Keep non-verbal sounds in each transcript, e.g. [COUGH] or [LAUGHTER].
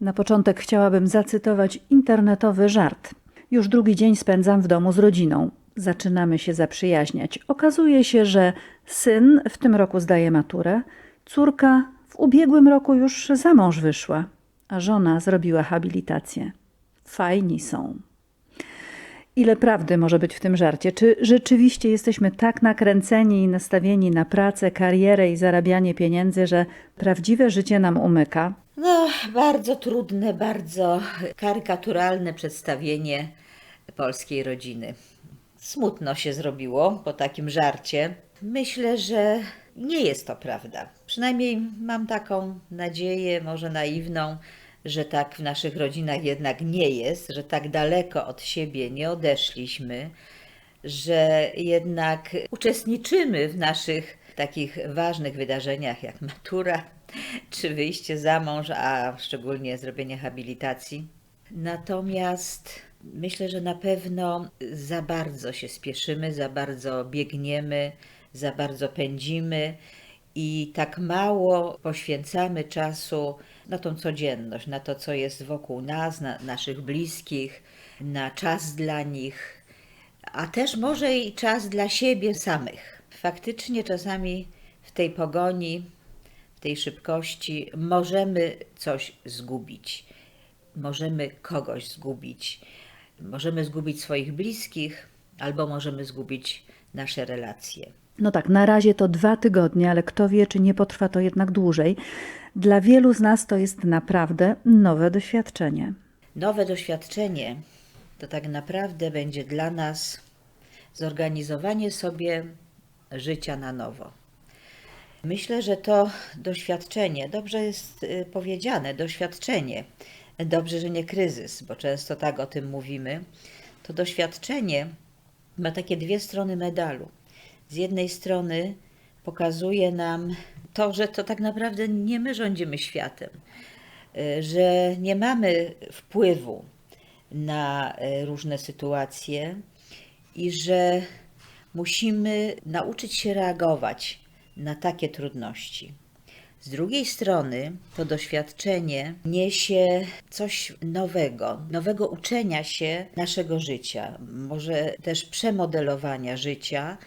Na początek chciałabym zacytować internetowy żart. Już drugi dzień spędzam w domu z rodziną. Zaczynamy się zaprzyjaźniać. Okazuje się, że syn w tym roku zdaje maturę, córka w ubiegłym roku już za mąż wyszła, a żona zrobiła habilitację. Fajni są. Ile prawdy może być w tym żarcie? Czy rzeczywiście jesteśmy tak nakręceni i nastawieni na pracę, karierę i zarabianie pieniędzy, że prawdziwe życie nam umyka? No, bardzo trudne, bardzo karykaturalne przedstawienie polskiej rodziny. Smutno się zrobiło po takim żarcie. Myślę, że nie jest to prawda. Przynajmniej mam taką nadzieję, może naiwną, że tak w naszych rodzinach jednak nie jest, że tak daleko od siebie nie odeszliśmy, że jednak uczestniczymy w naszych takich ważnych wydarzeniach jak matura [LAUGHS] czy wyjście za mąż, a szczególnie zrobienie habilitacji. Natomiast myślę, że na pewno za bardzo się spieszymy, za bardzo biegniemy, za bardzo pędzimy i tak mało poświęcamy czasu na tą codzienność, na to, co jest wokół nas, na naszych bliskich, na czas dla nich, a też może i czas dla siebie samych. Faktycznie czasami w tej pogoni, tej szybkości możemy coś zgubić, możemy kogoś zgubić, możemy zgubić swoich bliskich, albo możemy zgubić nasze relacje. No tak, na razie to dwa tygodnie, ale kto wie, czy nie potrwa to jednak dłużej. Dla wielu z nas to jest naprawdę nowe doświadczenie. Nowe doświadczenie to tak naprawdę będzie dla nas zorganizowanie sobie życia na nowo. Myślę, że to doświadczenie, dobrze jest y, powiedziane, doświadczenie, dobrze, że nie kryzys, bo często tak o tym mówimy, to doświadczenie ma takie dwie strony medalu. Z jednej strony pokazuje nam to, że to tak naprawdę nie my rządzimy światem, y, że nie mamy wpływu na y, różne sytuacje i że musimy nauczyć się reagować na takie trudności. Z drugiej strony, to doświadczenie niesie coś nowego, nowego uczenia się naszego życia, może też przemodelowania życia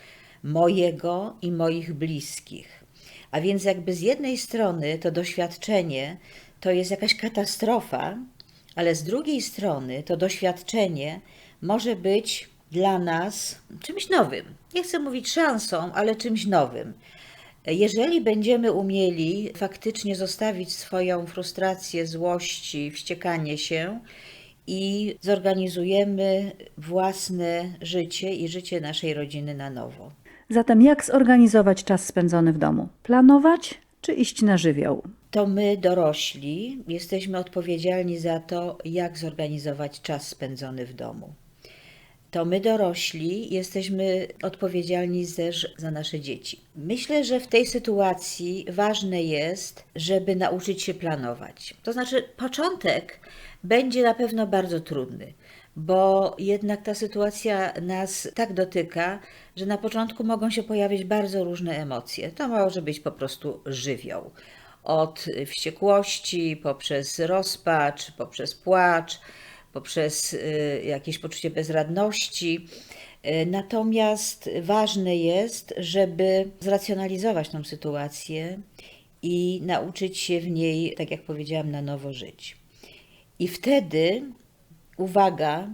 mojego i moich bliskich. A więc, jakby z jednej strony to doświadczenie to jest jakaś katastrofa, ale z drugiej strony to doświadczenie może być dla nas czymś nowym. Nie chcę mówić szansą, ale czymś nowym. Jeżeli będziemy umieli faktycznie zostawić swoją frustrację, złości, wściekanie się i zorganizujemy własne życie i życie naszej rodziny na nowo. Zatem jak zorganizować czas spędzony w domu? Planować czy iść na żywioł? To my, dorośli, jesteśmy odpowiedzialni za to, jak zorganizować czas spędzony w domu. To my, dorośli, jesteśmy odpowiedzialni też za nasze dzieci. Myślę, że w tej sytuacji ważne jest, żeby nauczyć się planować. To znaczy, początek będzie na pewno bardzo trudny, bo jednak ta sytuacja nas tak dotyka, że na początku mogą się pojawić bardzo różne emocje. To może być po prostu żywioł. Od wściekłości, poprzez rozpacz, poprzez płacz, poprzez y, jakieś poczucie bezradności. Y, Natomiast ważne jest, żeby zracjonalizować tą sytuację i nauczyć się w niej, tak jak powiedziałam, na nowo żyć. I wtedy, uwaga,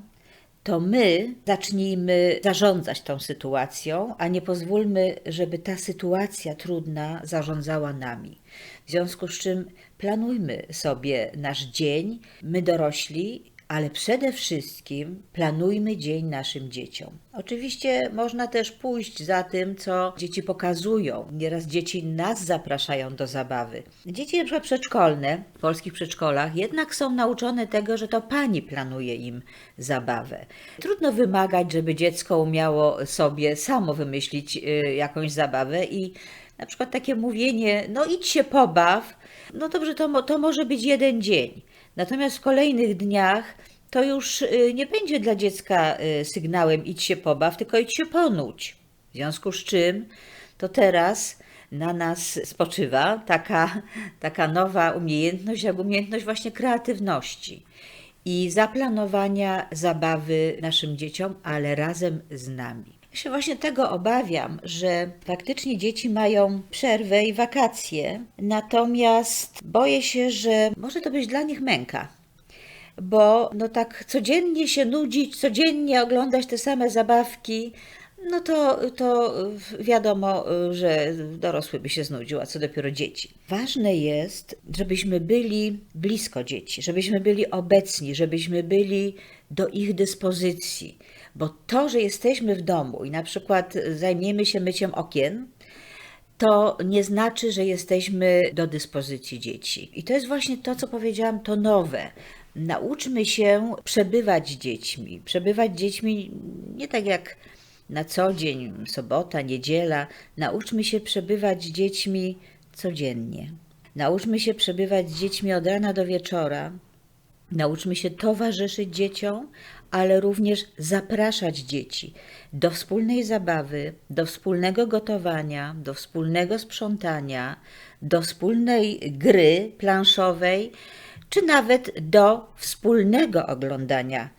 to my zacznijmy zarządzać tą sytuacją, a nie pozwólmy, żeby ta sytuacja trudna zarządzała nami. W związku z czym planujmy sobie nasz dzień, my dorośli, ale przede wszystkim planujmy dzień naszym dzieciom. Oczywiście można też pójść za tym, co dzieci pokazują. Nieraz dzieci nas zapraszają do zabawy. Dzieci na przykład przedszkolne w polskich przedszkolach jednak są nauczone tego, że to pani planuje im zabawę. Trudno wymagać, żeby dziecko umiało sobie samo wymyślić y, jakąś zabawę i na przykład takie mówienie, no idź się pobaw, no dobrze, to, to może być jeden dzień. Natomiast w kolejnych dniach to już y, nie będzie dla dziecka y, sygnałem idź się pobaw, tylko idź się ponuć. W związku z czym to teraz na nas spoczywa taka, [LAUGHS] taka nowa umiejętność, jak umiejętność właśnie kreatywności i zaplanowania zabawy naszym dzieciom, ale razem z nami. Ja się właśnie tego obawiam, że faktycznie dzieci mają przerwę i wakacje, natomiast boję się, że może to być dla nich męka. Bo no tak codziennie się nudzić, codziennie oglądać te same zabawki, no to, to wiadomo, że dorosły by się znudził, a co dopiero dzieci. Ważne jest, żebyśmy byli blisko dzieci, żebyśmy byli obecni, żebyśmy byli do ich dyspozycji. Bo to, że jesteśmy w domu i na przykład zajmiemy się myciem okien, to nie znaczy, że jesteśmy do dyspozycji dzieci. I to jest właśnie to, co powiedziałam, to nowe. Nauczmy się przebywać dziećmi. Przebywać dziećmi nie tak jak na co dzień, sobota, niedziela. Nauczmy się przebywać z dziećmi codziennie. Nauczmy się przebywać z dziećmi od rana do wieczora. Nauczmy się towarzyszyć dzieciom, ale również zapraszać dzieci do wspólnej zabawy, do wspólnego gotowania, do wspólnego sprzątania, do wspólnej gry planszowej, czy nawet do wspólnego oglądania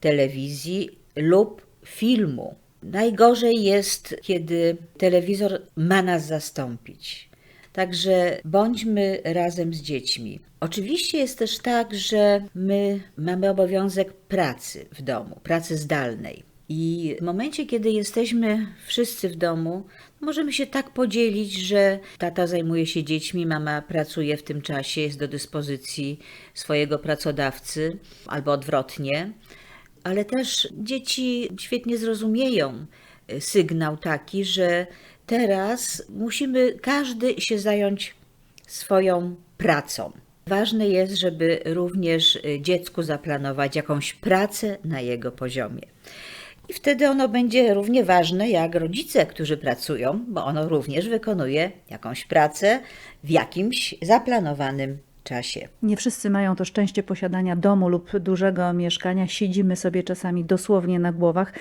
telewizji lub filmu. Najgorzej jest, kiedy telewizor ma nas zastąpić. Także bądźmy razem z dziećmi. Oczywiście jest też tak, że my mamy obowiązek pracy w domu, pracy zdalnej. I w momencie, kiedy jesteśmy wszyscy w domu, możemy się tak podzielić, że tata zajmuje się dziećmi, mama pracuje w tym czasie, jest do dyspozycji swojego pracodawcy, albo odwrotnie. Ale też dzieci świetnie zrozumieją sygnał taki, że teraz musimy każdy się zająć swoją pracą. Ważne jest, żeby również dziecku zaplanować jakąś pracę na jego poziomie. I wtedy ono będzie równie ważne jak rodzice, którzy pracują, bo ono również wykonuje jakąś pracę w jakimś zaplanowanym czasie. Nie wszyscy mają to szczęście posiadania domu lub dużego mieszkania. Siedzimy sobie czasami dosłownie na głowach.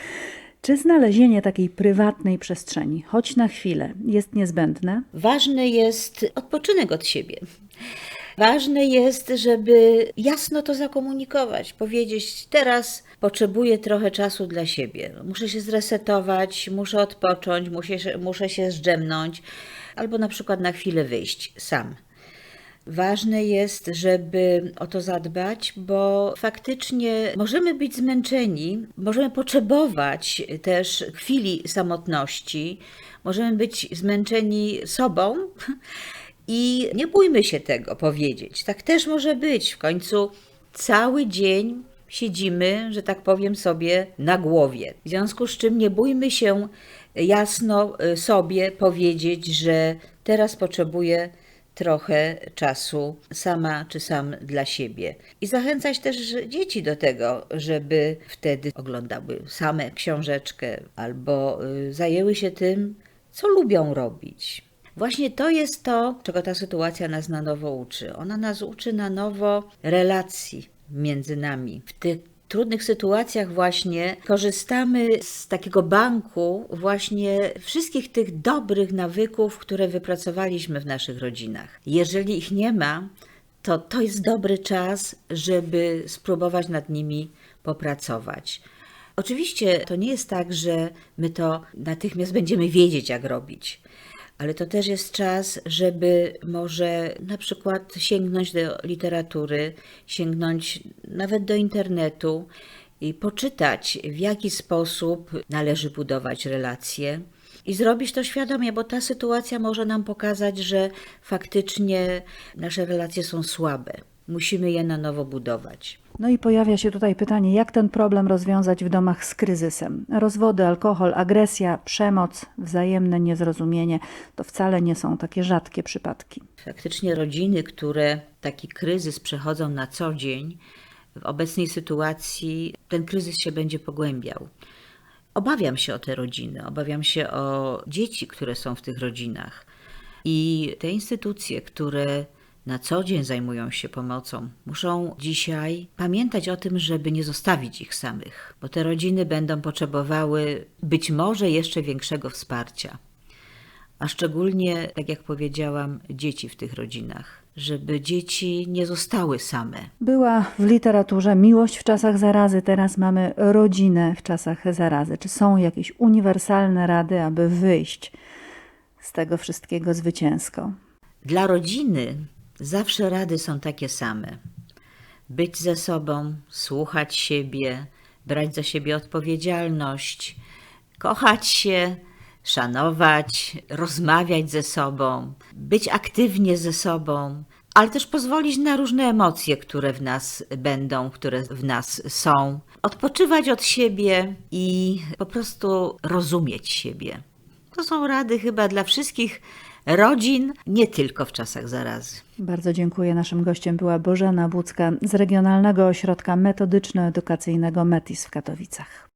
Czy znalezienie takiej prywatnej przestrzeni, choć na chwilę, jest niezbędne? Ważny jest odpoczynek od siebie. Ważne jest, żeby jasno to zakomunikować, powiedzieć: Teraz potrzebuję trochę czasu dla siebie. Muszę się zresetować, muszę odpocząć, muszę, się- muszę się zdrzemnąć, albo na przykład na chwilę wyjść sam. Ważne jest, żeby o to zadbać, bo faktycznie możemy być zmęczeni, możemy potrzebować też chwili samotności, możemy być zmęczeni sobą [LAUGHS] i nie bójmy się tego powiedzieć. Tak też może być. W końcu cały dzień siedzimy, że tak powiem sobie, na głowie. W związku z czym nie bójmy się jasno y, sobie powiedzieć, że teraz potrzebuję trochę czasu sama czy sam dla siebie. I zachęcać też dzieci do tego, żeby wtedy oglądały same książeczkę albo y, zajęły się tym, co lubią robić. Właśnie to jest to, czego ta sytuacja nas na nowo uczy. Ona nas uczy na nowo relacji między nami. W tych trudnych sytuacjach właśnie korzystamy z takiego banku właśnie wszystkich tych dobrych nawyków, które wypracowaliśmy w naszych rodzinach. Jeżeli ich nie ma, to to jest dobry czas, żeby spróbować nad nimi popracować. Oczywiście to nie jest tak, że my to natychmiast będziemy wiedzieć, jak robić, ale to też jest czas, żeby może na przykład sięgnąć do literatury, sięgnąć nawet do internetu i poczytać, w jaki sposób należy budować relacje. I zrobić to świadomie, bo ta sytuacja może nam pokazać, że faktycznie nasze relacje są słabe. Musimy je na nowo budować. No i pojawia się tutaj pytanie, jak ten problem rozwiązać w domach z kryzysem? Rozwody, alkohol, agresja, przemoc, wzajemne niezrozumienie to wcale nie są takie rzadkie przypadki. Faktycznie rodziny, które taki kryzys przechodzą na co dzień, w obecnej sytuacji ten kryzys się będzie pogłębiał. Obawiam się o te rodziny, obawiam się o dzieci, które są w tych rodzinach. I te instytucje, które na co dzień zajmują się pomocą, muszą dzisiaj pamiętać o tym, żeby nie zostawić ich samych, bo te rodziny będą potrzebowały być może jeszcze większego wsparcia. a szczególnie, tak jak powiedziałam, dzieci w tych rodzinach, żeby dzieci nie zostały same. Była w literaturze miłość w czasach zarazy, teraz mamy rodzinę w czasach zarazy. Czy są jakieś uniwersalne rady, aby wyjść z tego wszystkiego zwycięsko? Dla rodziny zawsze rady są takie same: być ze sobą, słuchać siebie, brać za siebie odpowiedzialność, kochać się, szanować, rozmawiać ze sobą, być aktywnie ze sobą, ale też pozwolić na różne emocje, które w nas będą, które w nas są, odpoczywać od siebie i po prostu rozumieć siebie. To są rady chyba dla wszystkich rodzin, nie tylko w czasach zarazy. Bardzo dziękuję. Naszym gościem była Bożena Bucka z Regionalnego Ośrodka Metodyczno-Edukacyjnego METIS w Katowicach.